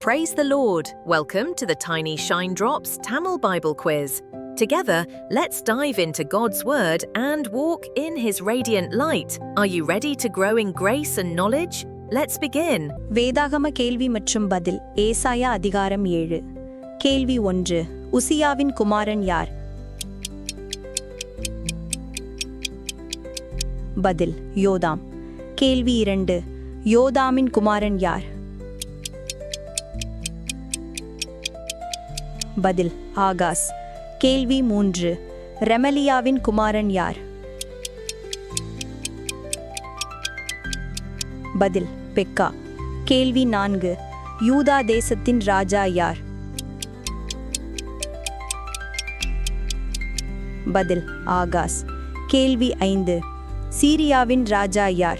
Praise the Lord! Welcome to the Tiny Shine Drops Tamil Bible Quiz. Together, let's dive into God's Word and walk in His radiant light. Are you ready to grow in grace and knowledge? Let's begin. வேதாகம கேள்வி மற்றும் பதில் ஏசாயா அதிகாரம் ஏழு கேள்வி ஒன்று உசியாவின் குமாரன் யார் பதில் யோதாம் கேள்வி இரண்டு யோதாமின் குமாரன் யார் பதில் ஆகாஸ். கேள்வி மூன்று. ரெமலியாவின் குமாரன் யார்? பதில் பெக்கா. கேள்வி நான்கு. யூதா தேசத்தின் ராஜா யார்? பதில் ஆகாஸ். கேள்வி ஐந்து. சீரியாவின் ராஜா யார்?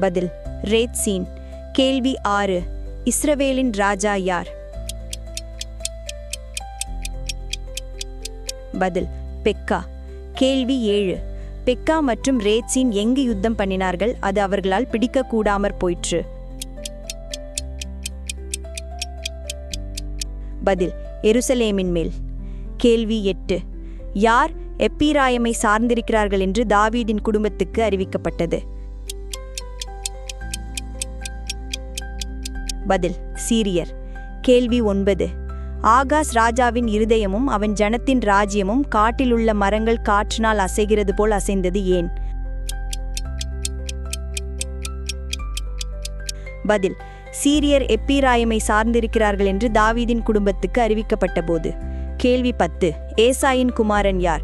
பதில் ரேத்சீன். கேள்வி ஆறு. இஸ்ரவேலின் ராஜா யார்? பதில் பெக்கா. கேள்வி ஏழு. பெக்கா மற்றும் ரேட்ஸின் எங்கு யுத்தம் பண்ணினார்கள்? அது அவர்களால் பிடிக்க கூடாமற் போயிற்று. பதில் எருசலேமின் மேல். கேள்வி எட்டு. யார் எப்பீராயமை சார்ந்திருக்கிறார்கள் என்று தாவீதின் குடும்பத்துக்கு அறிவிக்கப்பட்டது? பதில் சீரியர். கேள்வி ஒன்பது. ஆகாஷ் ராஜாவின் இருதயமும் அவன் ஜனத்தின் ராஜ்யமும் காட்டிலுள்ள மரங்கள் காற்றினால் அசைகிறது போல் அசைந்தது ஏன்? பதில் சீரியர் எப்பீராயமை சார்ந்திருக்கிறார்கள் என்று தாவீதின் குடும்பத்துக்கு அறிவிக்கப்பட்ட போது. கேள்வி பத்து ஏசாயின் குமாரன் யார்?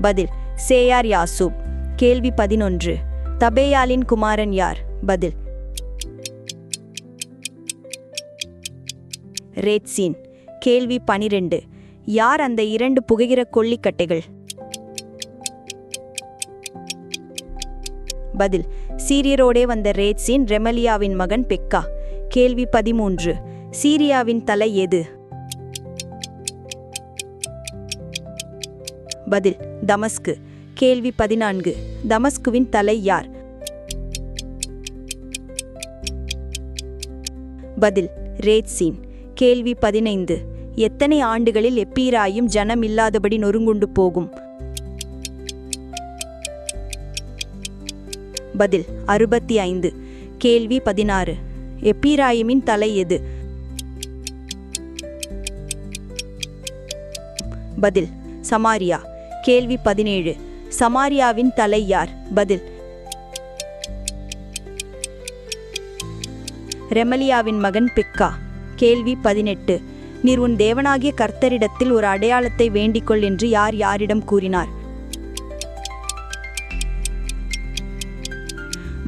பதில் சேயார் யாசூப். கேள்வி பதினொன்று தபேயாலின் குமாரன் யார்? பதில். ரேட்சீன் கேள்வி பனிரெண்டு. யார் அந்த இரண்டு புகைகிற கொல்லிக்கட்டைகள்? பதில். சீரியரோடே வந்த ரேட்சீன் ரெமலியாவின் மகன் பெக்கா. கேள்வி பதிமூன்று. சீரியாவின் தலை எது? பதில். தமஸ்கு. கேள்வி பதினான்கு. தமஸ்குவின் தலை யார்? பதில் ரேட்சீன். கேள்வி பதினைந்து. எத்தனை ஆண்டுகளில் எப்பீராயும் ஜனம் இல்லாதபடி நொறுங்குண்டு போகும்? பதில் அறுபத்தி ஐந்து. கேள்வி பதினாறு. எப்பீராயிமின் தலை எது? பதில் சமாரியா. கேள்வி பதினேழு. சமாரியாவின் தலை யார்? பதில். ரெமலியாவின் மகன் பிக்கா. கேள்வி பதினெட்டு. நீர் உன் தேவனாகிய கர்த்தரிடத்தில் ஒரு அடையாளத்தை வேண்டிக்கொள் என்று யார் யாரிடம் கூறினார்?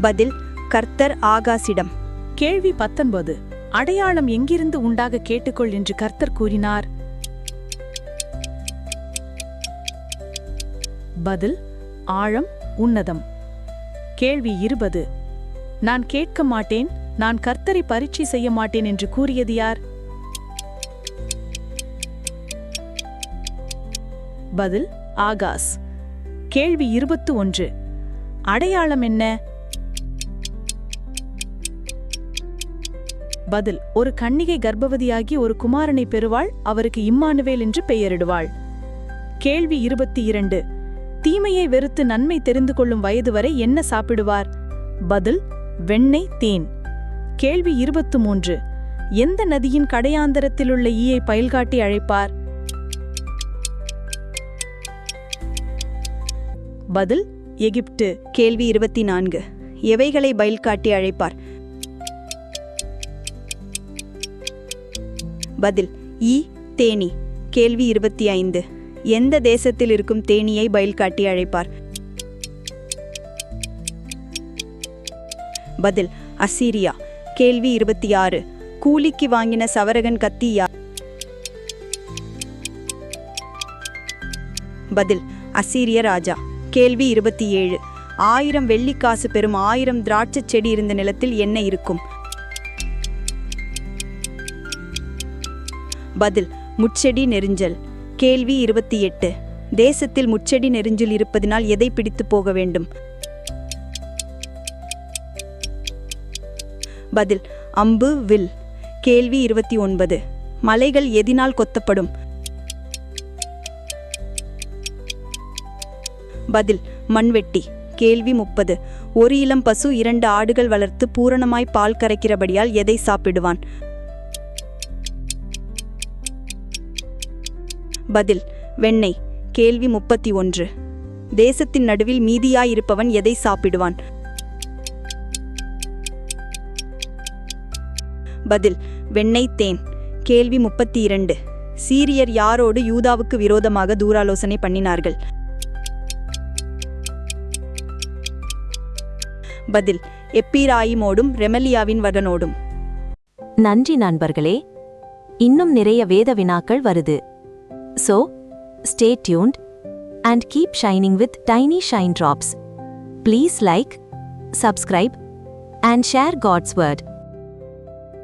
பதில் கர்த்தர் ஆகாசிடம். கேள்வி பத்தொன்பது. அடையாளம் எங்கிருந்து உண்டாக கேட்டுக்கொள் என்று கர்த்தர் கூறினார்? பதில் ஆழம் உன்னதம். கேள்வி இருபது. நான் கேட்க மாட்டேன் நான் கர்த்தரை பரீட்சை செய்ய மாட்டேன் என்று கூறியது யார்? பதில் ஆகாஸ். கேள்வி இருபத்து ஒன்று. அடையாளம் என்ன? பதில் ஒரு கன்னிகை கர்ப்பவதியாகி ஒரு குமாரனை பெறுவாள் அவருக்கு இம்மானுவேல் என்று பெயரிடுவாள். கேள்வி இருபத்தி இரண்டு. தீமையை வெறுத்து நன்மை தெரிந்து கொள்ளும் வயது வரை என்ன சாப்பிடுவார்? பதில் வெண்ணெய் தேன். கேள்வி இருபத்து மூன்று எந்த நதியின் கடையாந்தரத்திலுள்ள ஈயை பயில்காட்டி அழைப்பார்? பதில் எகிப்து. கேள்வி இருபத்தி நான்கு எவைகளை பயில்காட்டி அழைப்பார்? பதில் ஈ தேனி. கேள்வி இருபத்தி ஐந்து. எந்த தேசத்தில் இருக்கும் தேனியை பயில் காட்டி அழைப்பார்? பதில் அசீரியா. கேள்வி இருபத்தி ஆறு கூலிக்கு வாங்கின சவரகன் கத்தி யார் பதில் அசீரிய ராஜா. கேள்வி இருபத்தி ஏழு ஆயிரம் வெள்ளிக்காசு பெறும் ஆயிரம் திராட்சைச் செடி இருந்த நிலத்தில் என்ன இருக்கும்? பதில் முட்செடி நெறிஞ்சல் கேள்வி இருபத்தி எட்டு. தேசத்தில் முச்செடி நெருஞ்சில் இருப்பதினால் எதை பிடித்து போக வேண்டும்? பதில் அம்பு வில். கேள்வி இருபத்தி ஒன்பது. மலைகள் எதினால் கொத்தப்படும்? பதில் மண்வெட்டி. கேள்வி முப்பது. ஒரு இளம் பசு இரண்டு ஆடுகள் வளர்த்து பூரணமாய் பால் கரைக்கிறபடியால் எதை சாப்பிடுவான்? பதில் வெண்ணெய் கேள்வி முப்பத்தி ஒன்று. தேசத்தின் நடுவில் மீதியாயிருப்பவன் எதை சாப்பிடுவான்? பதில் வெண்ணெய் தேன். கேள்வி முப்பத்தி இரண்டு. சீரியர் யாரோடு யூதாவுக்கு விரோதமாக தூராலோசனை பண்ணினார்கள்? பதில் எப்பீராயிமோடும் ரெமலியாவின் வகனோடும் நன்றி நண்பர்களே இன்னும் நிறைய வேத வினாக்கள் வருது. So, stay tuned and keep shining with tiny shine drops. Please like, subscribe, and share God's word.